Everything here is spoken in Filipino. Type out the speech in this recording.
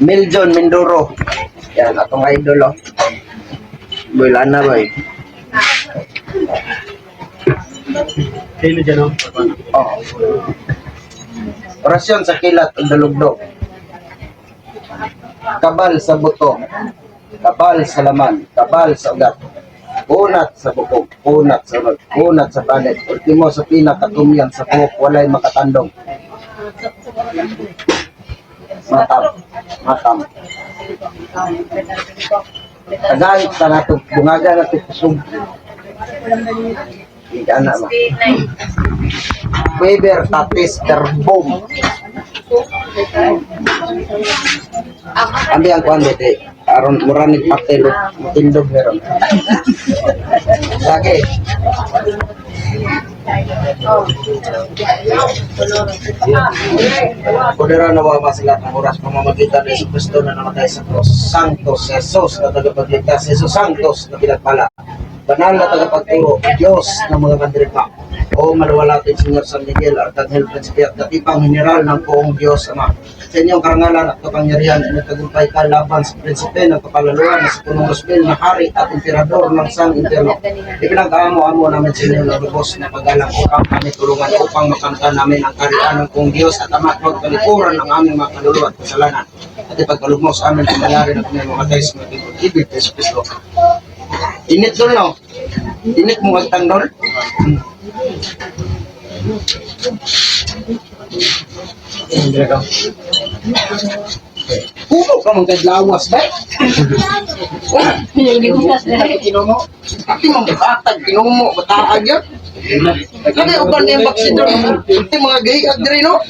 Miljon Mindoro. Yan, atong idol oh. Bulan na ba eh? Kailan dyan, no? Oo. Orasyon sa kilat ang dalugdog. Kabal sa buto. Kabal sa laman. Kabal sa ugat. Kunat sa bukog. Kunat sa ugat. Kunat sa palit. Ultimo sa pinakatumyan sa buhok. Walay makatandong. Matam. Matam. Tagahit ka na ito. Bungaga na ito. Kusog. Hindi na ma. Weber Tatis Terboom. Ambi ang kuan dito. Aron muranig patelo. Matindog meron. Lagi. Kudera na wa sila ng oras pamamagitan ni Kristo na namatay sa cross. Santos Jesus na tagapagligtas. Jesus Santos na pinagpala. Banal na tagapagturo. Diyos ng mga mandrika. O maluwalatin Senyor San Miguel, Arcangel Principe at Katipang General ng Poong Diyos Ama. Sa inyong karangalan at kapangyarihan, inagtagumpay ka laban sa Prinsipe ng kapalaluan na sa punong Rosbel na hari at emperador ng San Interno. Ipinag-amo-amo namin sa inyo lubos na paggalang upang kami tulungan upang makanta namin ang kariyan ng Poong Diyos at amat magpalikuran ng aming mga kaluluwa at kasalanan. At ipagkalugmok sa amin ang mayari ng kanyang mga tayo sa mga ibig kay Jesus Kristo. Init doon, no? Init mo magtang doon? Puno ka mong kadlawas, ba? Pinagdibukas na. Kinumo. Ati mong batag, kinumo, bataag yun. Kaya uban niya yung. Iti mga gay agri, no?